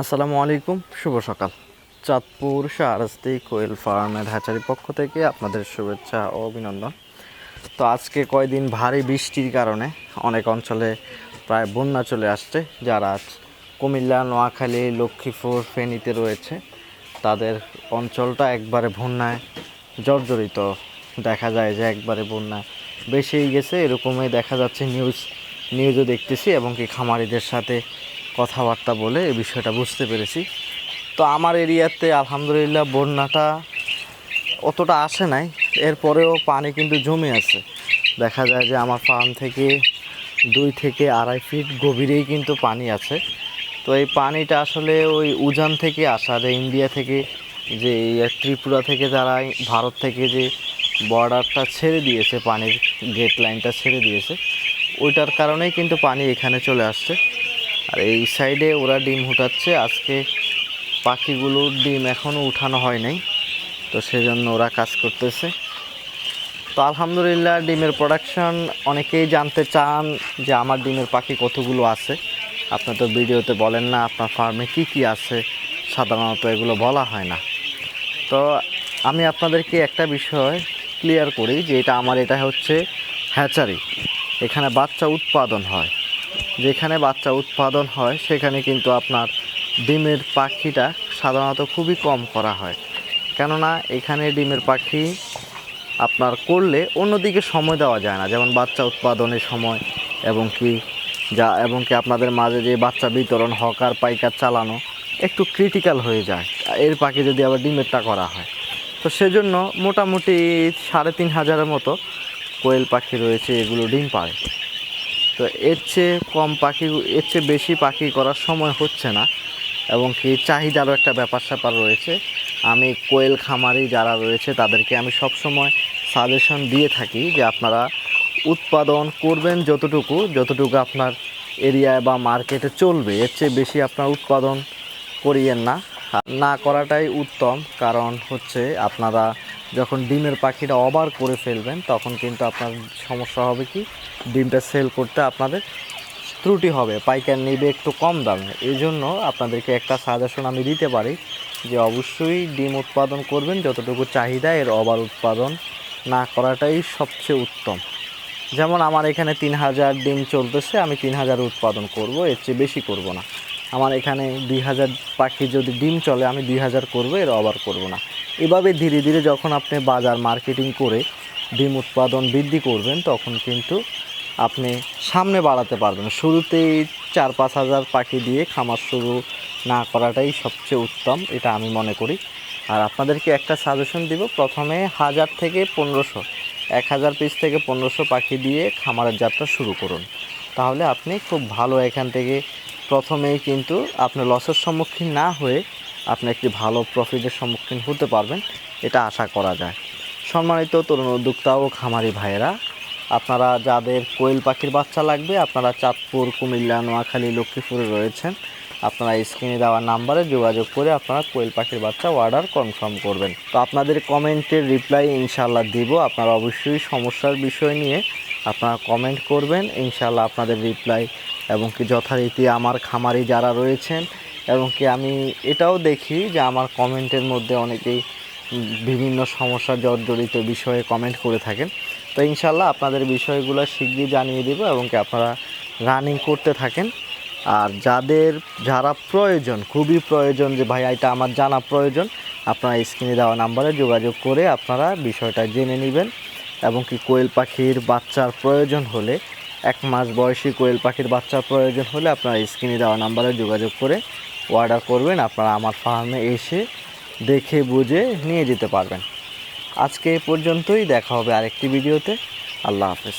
আসসালামু আলাইকুম, শুভ সকাল। চাঁদপুর শাহরাস্তি কোয়েল ফার্মের হ্যাচারির পক্ষ থেকে আপনাদের শুভেচ্ছা ও অভিনন্দন। তো আজকে কয়দিন ভারী বৃষ্টির কারণে অনেক অঞ্চলে প্রায় বন্যা চলে আসছে, যারা কুমিল্লা, নোয়াখালী, লক্ষ্মীপুর, ফেনীতে রয়েছে। তাদের অঞ্চলটা একবারে বন্যায় জর্জরিত। দেখা যায় যে একবারে বন্যা বেশিই গেছে, এরকমই দেখা যাচ্ছে নিউজ, নিউজও দেখতেছি এবং কি খামারিদের সাথে কথাবার্তা বলে এই বিষয়টা বুঝতে পেরেছি। তো আমার এরিয়াতে আলহামদুলিল্লাহ বন্যাটা অতটা আসে নাই, এরপরেও পানি কিন্তু জমে আছে। দেখা যায় যে আমার ফার্ম থেকে দুই থেকে আড়াই ফিট গভীরেই কিন্তু পানি আছে। তো এই পানিটা আসলে ওই উজান থেকে আসা, যে ইন্ডিয়া থেকে যে ত্রিপুরা থেকে যারা, ভারত থেকে যে বর্ডারটা ছেড়ে দিয়েছে, পানির গেট লাইনটা ছেড়ে দিয়েছে, ওইটার কারণেই কিন্তু পানি এখানে চলে আসছে। আর এই সাইডে ওরা ডিম ফুটাচ্ছে। আজকে পাখিগুলোর ডিম এখনও উঠানো হয় নাই, তো সেজন্য ওরা কাজ করতেছে। তো আলহামদুলিল্লাহ, ডিমের প্রোডাকশন অনেকেই জানতে চান যে আমার ডিমের পাখি কতগুলো আছে। আপনি তো ভিডিওতে বলেন না, আপনার ফার্মে কি কি আছে, সাধারণত এগুলো বলা হয় না। তো আমি আপনাদেরকে একটা বিষয় ক্লিয়ার করি যে এটা আমার, এটা হচ্ছে হ্যাচারি এখানে বাচ্চা উৎপাদন হয়। যেখানে বাচ্চা উৎপাদন হয়, সেখানে কিন্তু আপনার ডিমের পাখিটা সাধারণত খুবই কম করা হয়। কেননা এখানে ডিমের পাখি আপনার করলে অন্যদিকে সময় দেওয়া যায় না। যেমন বাচ্চা উৎপাদনের সময় এবং কি যা, এবং কি আপনাদের মাঝে যে বাচ্চা বিতরণ, হকার, পাইকার চালানো একটু ক্রিটিক্যাল হয়ে যায়। এর পাখি যদি আবার ডিমেরটা করা হয়। তো সেজন্য মোটামুটি সাড়ে তিন হাজারের মতো কোয়েল পাখি রয়েছে, এগুলো ডিম পাড়ে। তো এর চেয়ে কম পাখি, এর চেয়ে বেশি পাখি করার সময় হচ্ছে না। এবং কি চাহিদারও একটা ব্যাপার স্যাপার রয়েছে। আমি কোয়েল খামারি যারা রয়েছে, তাদেরকে আমি সবসময় সাজেশন দিয়ে থাকি যে আপনারা উৎপাদন করবেন যতটুকু যতটুকু আপনার এরিয়ায় বা মার্কেটে চলবে। এর চেয়ে বেশি আপনার উৎপাদন করিয়েন না। না করাটাই উত্তম, কারণ হচ্ছে আপনারা যখন ডিমের পাখিটা ওভার করে ফেলবেন, তখন কিন্তু আপনার সমস্যা হবে কি? ডিমটা সেল করতে আপনাদের ত্রুটি হবে, পাইকার নেবে একটু কম দামে। এই জন্য আপনাদেরকে একটা সাজেশন আমি দিতে পারি যে, অবশ্যই ডিম উৎপাদন করবেন, যতটুকু চাহিদা, এর ওভার উৎপাদন না করাটাই সবচেয়ে উত্তম। যেমন আমার এখানে তিন হাজার ডিম চলতেছে, আমি তিন হাজার উৎপাদন করব, এর চেয়ে বেশি করব না। আমার এখানে দুই হাজার পাখি যদি ডিম চলে, আমি দুই হাজার করব, এর অবার করব না। এভাবে ধীরে ধীরে যখন আপনি বাজার মার্কেটিং করে ডিম উৎপাদন বৃদ্ধি করবেন, তখন কিন্তু আপনি সামনে বাড়াতে পারবেন। শুরুতেই চার পাঁচ হাজার পাখি দিয়ে খামার শুরু না করাটাই সবচেয়ে উত্তম, এটা আমি মনে করি। আর আপনাদেরকে একটা সাজেশন দিব, প্রথমে হাজার থেকে পনেরোশো, এক হাজার পিস থেকে পনেরোশো পাখি দিয়ে খামারের যাত্রা শুরু করুন। তাহলে আপনি খুব ভালো এখান থেকে প্রথমেই কিন্তু আপনি লসের সম্মুখীন না হয়ে আপনি একটি ভালো প্রফিটের সম্মুখীন হতে পারবেন, এটা আশা করা যায়। সম্মানিত তরুণ উদ্যোক্তা ও খামারি ভাইয়েরা, আপনারা যাদের কোয়েল পাখির বাচ্চা লাগবে, আপনারা চাঁদপুর, কুমিল্লা, নোয়াখালী, লক্ষ্মীপুরে রয়েছেন, আপনারা স্ক্রিনে দেওয়া নাম্বারে যোগাযোগ করে আপনারা কোয়েল পাখির বাচ্চা অর্ডার কনফার্ম করবেন। তো আপনাদের কমেন্টের রিপ্লাই ইনশাল্লাহ দিব, আপনারা অবশ্যই সমস্যার বিষয় নিয়ে আপনারা কমেন্ট করবেন ইনশাল্লাহ আপনাদের রিপ্লাই এবং কি যথারীতি আমার খামারি যারা রয়েছেন এবং কি আমি এটাও দেখি যে আমার কমেন্টের মধ্যে অনেকেই বিভিন্ন সমস্যা জর্জরিত বিষয়ে কমেন্ট করে থাকেন। তো ইনশাল্লাহ আপনাদের বিষয়গুলো শীঘ্রই জানিয়ে দেবো এবং কি আপনারা রানিং করতে থাকেন। আর যাদের, যারা প্রয়োজন, খুবই প্রয়োজন যে, ভাই, এটা আমার জানা প্রয়োজন। আপনারা স্ক্রিনে দেওয়া নাম্বারে যোগাযোগ করে আপনারা বিষয়টা জেনে নেবেন। এবং কি কোয়েল পাখির বাচ্চার প্রয়োজন হলে, এক মাস বয়সী কোয়েল পাখির বাচ্চার প্রয়োজন হলে আপনারা স্ক্রিনে দেওয়া নাম্বারে যোগাযোগ করে অর্ডার করবেন, আপনারা আমার ফার্মে এসে দেখে বুঝে নিয়ে যেতে পারবেন। আজকে এ পর্যন্তই, দেখা হবে আরেকটি ভিডিওতে আল্লাহ হাফেজ।